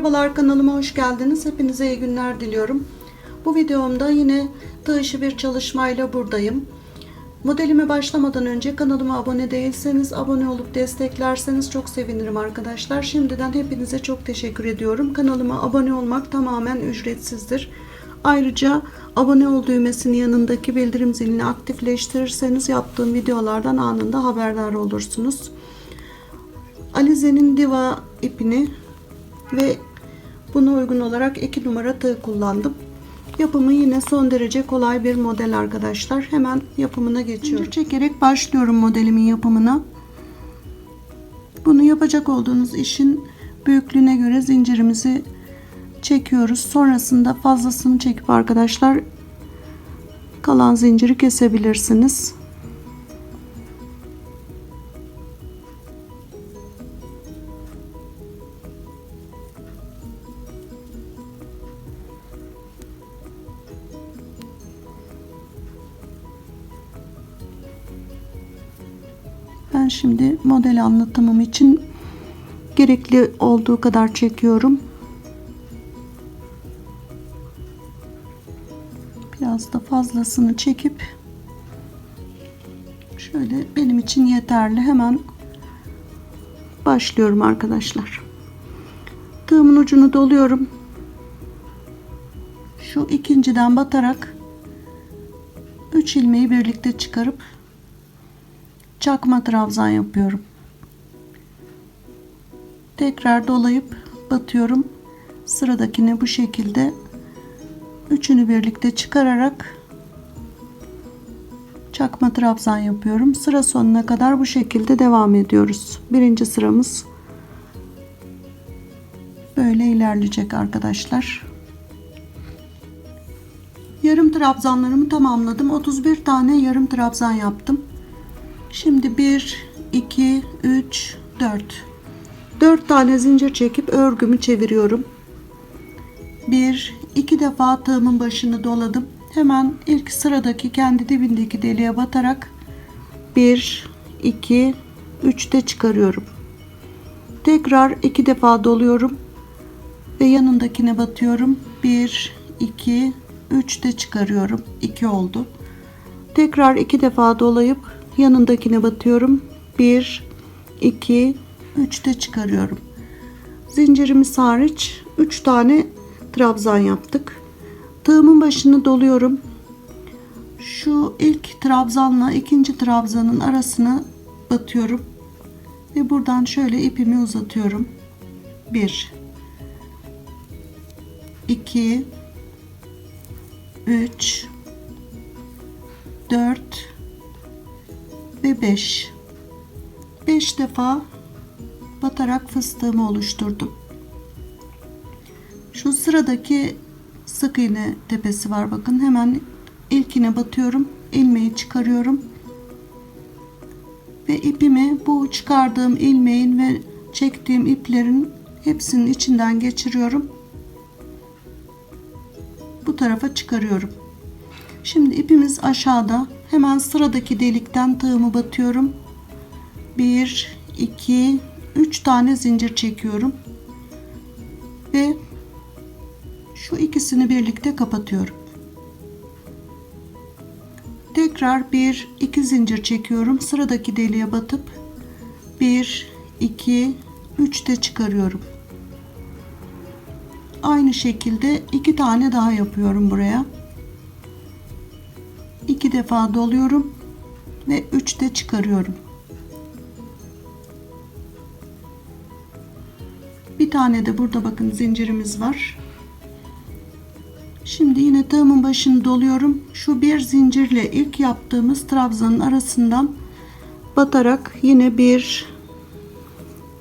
Merhabalar kanalıma hoş geldiniz. Hepinize iyi günler diliyorum. Bu videomda yine tığ işi bir çalışmayla buradayım. Modelime başlamadan önce kanalıma abone değilseniz abone olup desteklerseniz çok sevinirim arkadaşlar. Şimdiden hepinize çok teşekkür ediyorum. Kanalıma abone olmak tamamen ücretsizdir. Ayrıca abone ol düğmesinin yanındaki bildirim zilini aktifleştirirseniz yaptığım videolardan anında haberdar olursunuz. Alize'nin diva ipini ve buna uygun olarak 2 numara tığ kullandım. Yapımı yine son derece kolay bir model arkadaşlar. Hemen yapımına geçiyorum. Zincir çekerek başlıyorum modelimin yapımına. Bunu yapacak olduğunuz işin büyüklüğüne göre zincirimizi çekiyoruz. Sonrasında fazlasını çekip arkadaşlar kalan zinciri kesebilirsiniz. Şimdi model anlatımım için gerekli olduğu kadar çekiyorum. Biraz da fazlasını çekip şöyle benim için yeterli. Hemen başlıyorum arkadaşlar. Tığımın ucunu doluyorum. Şu ikinciden batarak 3 ilmeği birlikte çıkarıp çakma trabzan yapıyorum. Tekrar dolayıp batıyorum. Sıradakini bu şekilde üçünü birlikte çıkararak çakma trabzan yapıyorum. Sıra sonuna kadar bu şekilde devam ediyoruz. Birinci sıramız böyle ilerleyecek arkadaşlar. Yarım trabzanlarımı tamamladım. 31 tane yarım trabzan yaptım. Şimdi 1, 2, 3, 4. 4 tane zincir çekip örgümü çeviriyorum. 1, 2 defa tığımın başını doladım. Hemen ilk sıradaki kendi dibindeki deliğe batarak 1, 2, 3 de çıkarıyorum. Tekrar 2 defa doluyorum ve yanındakine batıyorum. 1, 2, 3 de çıkarıyorum. 2 oldu. Tekrar 2 defa dolayıp yanındakine batıyorum. 1 2 3 de çıkarıyorum. Zincirimiz hariç 3 tane trabzan yaptık. Tığımın başını doluyorum. Şu ilk trabzanla ikinci trabzanın arasına batıyorum. Ve buradan şöyle ipimi uzatıyorum. 1 2 3 4 ve 5 5 defa batarak fıstığımı oluşturdum. Şu sıradaki sık iğne tepesi var bakın. Hemen ilkine batıyorum ilmeği çıkarıyorum. Ve ipimi bu çıkardığım ilmeğin ve çektiğim iplerin hepsinin içinden geçiriyorum. Bu tarafa çıkarıyorum. Şimdi ipimiz aşağıda Hemen sıradaki delikten tığımı batıyorum. 1 2 3 tane zincir çekiyorum. Ve şu ikisini birlikte kapatıyorum. Tekrar 1 2 zincir çekiyorum. Sıradaki deliğe batıp 1 2 3 de çıkarıyorum. Aynı şekilde iki tane daha yapıyorum buraya iki defa doluyorum ve 3 de çıkarıyorum. Bir tane de burada bakın zincirimiz var. Şimdi yine tığımın başını doluyorum. Şu bir zincirle ilk yaptığımız trabzanın arasından batarak yine 1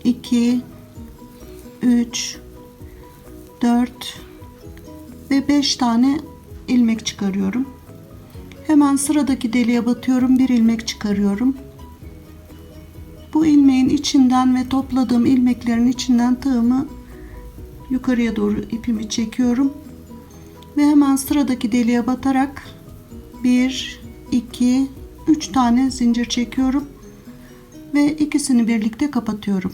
2 3 4 ve 5 tane ilmek çıkarıyorum. Hemen sıradaki deliğe batıyorum. Bir ilmek çıkarıyorum. Bu ilmeğin içinden ve topladığım ilmeklerin içinden tığımı yukarıya doğru ipimi çekiyorum. Ve hemen sıradaki deliğe batarak 1 2 3 tane zincir çekiyorum ve ikisini birlikte kapatıyorum.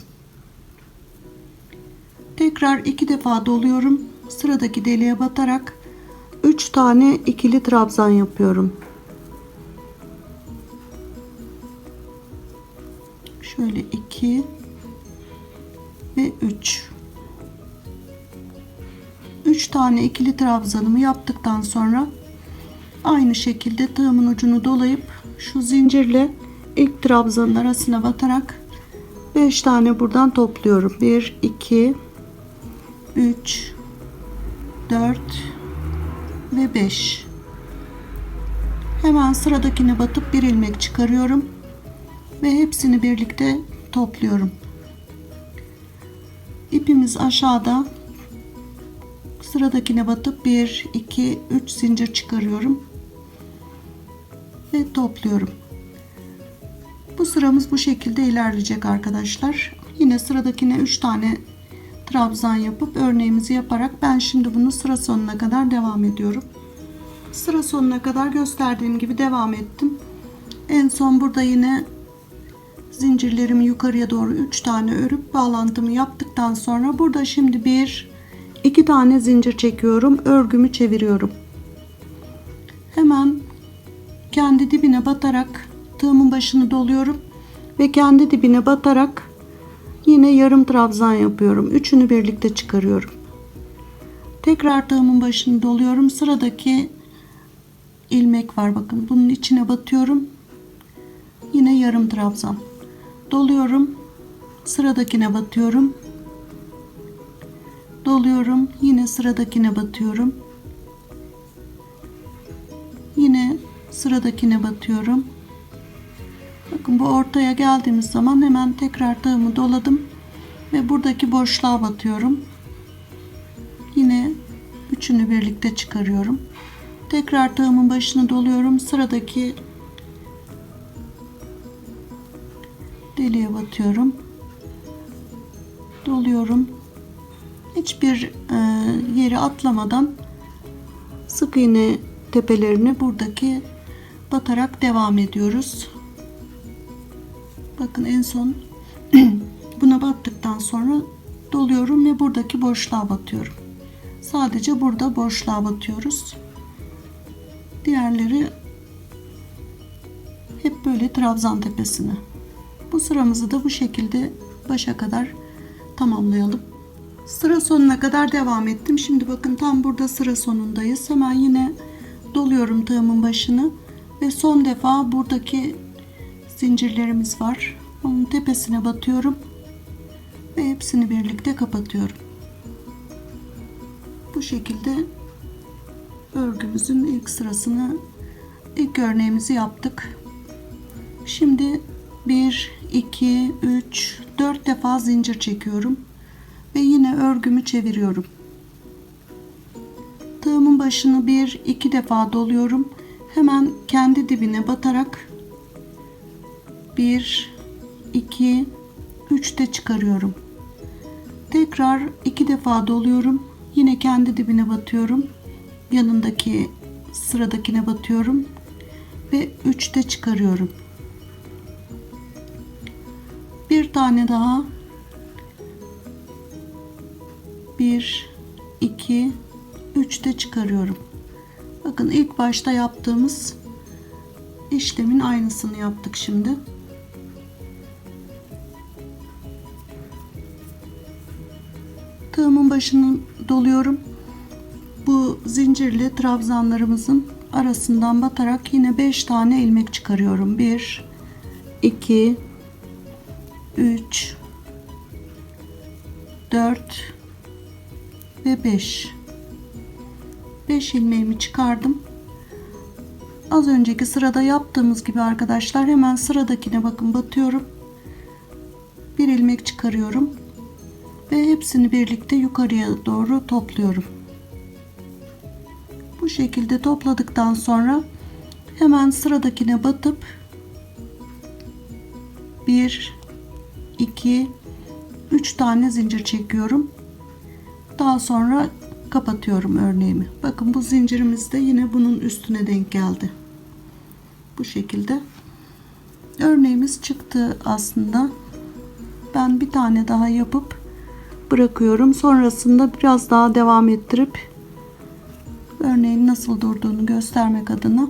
Tekrar iki defa doluyorum. Sıradaki deliğe batarak 3 tane ikili trabzan yapıyorum. Şöyle 2 ve 3. 3 tane ikili trabzanımı yaptıktan sonra aynı şekilde tığımın ucunu dolayıp şu zincirle ilk trabzanın arasına batarak 5 tane buradan topluyorum. 1 2 3 4 ve 5 hemen sıradakine batıp bir ilmek çıkarıyorum ve hepsini birlikte topluyorum. İpimiz aşağıda. Sıradakine batıp 1 2 3 zincir çıkarıyorum ve topluyorum. Bu sıramız bu şekilde ilerleyecek arkadaşlar. Yine sıradakine 3 tane trabzan yapıp örneğimizi yaparak ben şimdi bunu sıra sonuna kadar devam ediyorum. Sıra sonuna kadar gösterdiğim gibi devam ettim. En son burada yine zincirlerimi yukarıya doğru 3 tane örüp bağlantımı yaptıktan sonra burada şimdi bir iki tane zincir çekiyorum. Örgümü çeviriyorum. Hemen kendi dibine batarak tığımın başını doluyorum ve kendi dibine batarak Yine yarım trabzan yapıyorum. Üçünü birlikte çıkarıyorum. Tekrar tığımın başını doluyorum. Sıradaki ilmek var bakın. Bunun içine batıyorum. Yine yarım trabzan. Doluyorum. Sıradakine batıyorum. Doluyorum. Yine sıradakine batıyorum. Yine sıradakine batıyorum. Bu ortaya geldiğimiz zaman hemen tekrar tığımı doladım ve buradaki boşluğa batıyorum. Yine üçünü birlikte çıkarıyorum. Tekrar tığımın başını doluyorum. Sıradaki deliğe batıyorum. Doluyorum. Hiçbir e, yeri atlamadan sık iğne tepelerini buradaki batarak devam ediyoruz. Bakın en son buna battıktan sonra doluyorum ve buradaki boşluğa batıyorum. Sadece burada boşluğa batıyoruz. Diğerleri hep böyle trabzan tepesine. Bu sıramızı da bu şekilde başa kadar tamamlayalım. Sıra sonuna kadar devam ettim. Şimdi bakın tam burada sıra sonundayız. Hemen yine doluyorum tığımın başını ve son defa buradaki zincirlerimiz var. Onun tepesine batıyorum ve hepsini birlikte kapatıyorum. Bu şekilde örgümüzün ilk sırasını ilk örneğimizi yaptık. Şimdi 1 2 3 4 defa zincir çekiyorum ve yine örgümü çeviriyorum. Tığımın başını bir iki defa doluyorum. Hemen kendi dibine batarak 1 2 3 de çıkarıyorum. Tekrar iki defa doluyorum. Yine kendi dibine batıyorum. Yanındaki sıradakine batıyorum ve 3 de çıkarıyorum. Bir tane daha 1 2 3 de çıkarıyorum. Bakın ilk başta yaptığımız işlemin aynısını yaptık şimdi. Tığımın başını doluyorum. Bu zincirli trabzanlarımızın arasından batarak yine 5 tane ilmek çıkarıyorum. 1 2 3 4 ve 5 5 ilmeğimi çıkardım. Az önceki sırada yaptığımız gibi arkadaşlar hemen sıradakine bakın batıyorum. Bir ilmek çıkarıyorum ve hepsini birlikte yukarıya doğru topluyorum. Bu şekilde topladıktan sonra hemen sıradakine batıp 1 2 3 tane zincir çekiyorum. Daha sonra kapatıyorum örneğimi. Bakın bu zincirimiz de yine bunun üstüne denk geldi. Bu şekilde örneğimiz çıktı aslında. Ben bir tane daha yapıp bırakıyorum. Sonrasında biraz daha devam ettirip örneğin nasıl durduğunu göstermek adına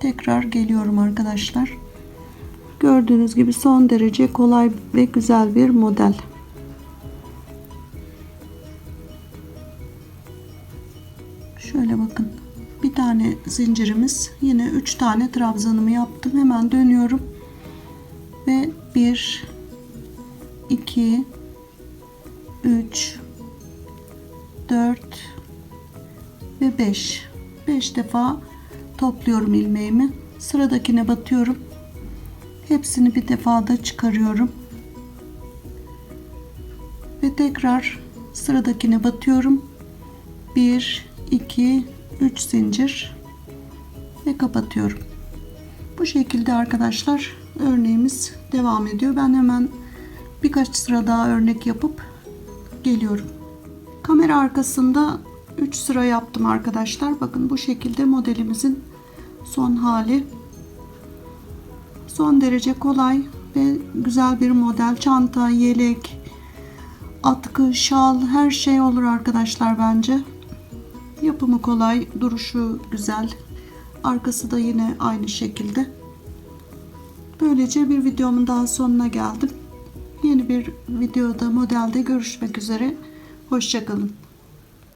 tekrar geliyorum arkadaşlar. Gördüğünüz gibi son derece kolay ve güzel bir model. Şöyle bakın. Bir tane zincirimiz. Yine 3 tane trabzanımı yaptım. Hemen dönüyorum. Ve 1 2 3 4 ve 5 5 defa topluyorum ilmeğimi. Sıradakine batıyorum. Hepsini bir defada çıkarıyorum. Ve tekrar sıradakine batıyorum. 1 2 3 zincir ve kapatıyorum. Bu şekilde arkadaşlar örneğimiz devam ediyor. Ben hemen birkaç sıra daha örnek yapıp geliyorum. Kamera arkasında 3 sıra yaptım arkadaşlar. Bakın bu şekilde modelimizin son hali. Son derece kolay ve güzel bir model. Çanta, yelek, atkı, şal her şey olur arkadaşlar bence. Yapımı kolay, duruşu güzel. Arkası da yine aynı şekilde. Böylece bir videomun daha sonuna geldim. Yeni bir videoda modelde görüşmek üzere. Hoşçakalın.